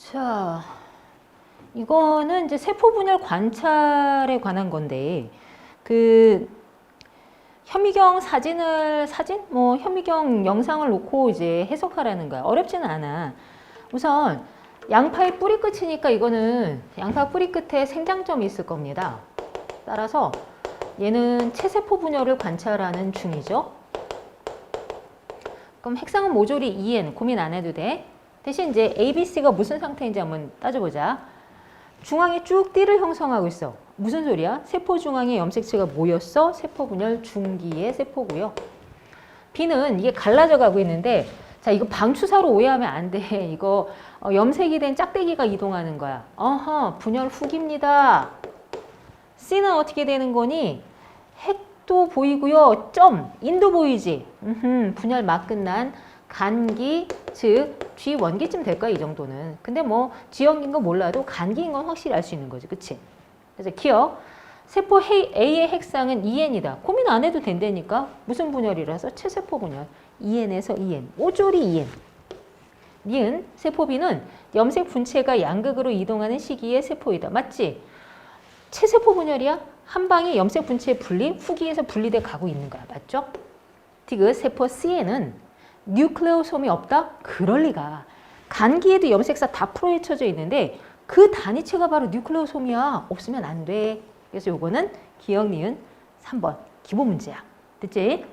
자, 이거는 이제 세포 분열 관찰에 관한 건데, 그 현미경 사진을 사진 뭐 현미경 영상을 놓고 이제 해석하라는 거야. 어렵지는 않아. 우선 양파의 뿌리 끝이니까 이거는 양파 뿌리 끝에 생장점이 있을 겁니다. 따라서 얘는 체세포 분열을 관찰하는 중이죠. 그럼 핵상은 모조리 EN 고민 안 해도 돼. 대신 이제 ABC가 무슨 상태인지 한번 따져보자. 중앙에 쭉 띠를 형성하고 있어. 무슨 소리야? 세포 중앙에 염색체가 모였어. 세포 분열 중기의 세포고요. B는 이게 갈라져 가고 있는데 자 이거 방추사로 오해하면 안 돼. 이거 어, 염색이 된 짝대기가 이동하는 거야. 어허 분열 후기입니다. C는 어떻게 되는 거니? 핵도 보이고요. 점 인도 보이지. 음흠, 분열 막 끝난 간기 즉 G1기쯤 될 거야 이 정도는. 근데 뭐 G연기인 거 몰라도 간기인 건 확실히 알 수 있는 거지, 그치? 그래서 기억 세포 A의 핵상은 EN이다. 고민 안 해도 된다니까. 무슨 분열이라서 체세포 분열. EN에서 EN. 오조리 EN. 니은 세포 B는 염색 분체가 양극으로 이동하는 시기의 세포이다. 맞지? 체세포 분열이야? 한 방에 염색 분체 분리, 후기에서 분리돼 가고 있는 거야. 맞죠? 디귿 세포 C에는 뉴클레오솜이 없다? 그럴 리가. 간기에도 염색사 다 풀어헤쳐져 있는데 그 단위체가 바로 뉴클레오솜이야. 없으면 안 돼. 그래서 요거는 기억 니은 3번 기본 문제야. 됐지?